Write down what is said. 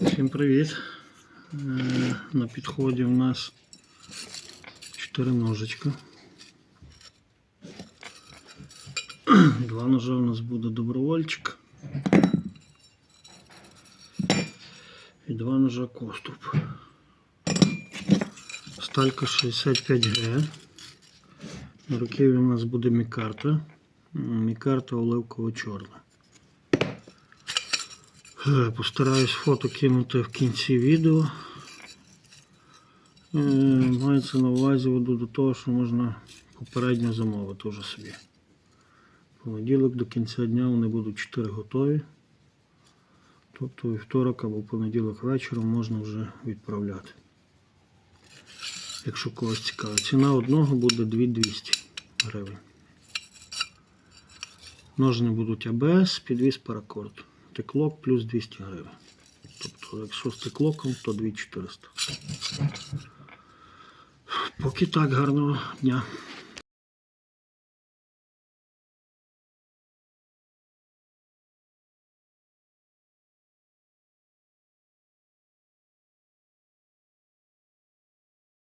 Всім привіт! Е, На підході у нас 4 ножичка. Два ножа у нас буде добровольчик. І два ножа коступ. Сталька 65Г. На руківі у нас буде мікарта. Мікарта оливково-чорна. Е, Постараюсь фото кинути в кінці відео. Е, Мається на увазі веду до того, що можна попередньо замовити вже собі. Понеділок до кінця дня вони будуть 4 готові. Тобто вівторок або понеділок вечором можна вже відправляти. Якщо когось цікаво. Ціна одного буде 2200 гривень. Ножни будуть АБС, підвіз паракорд. Теклок плюс 200 гривень. Тобто, якщо з теклоком, то 2400. Поки так, гарного дня.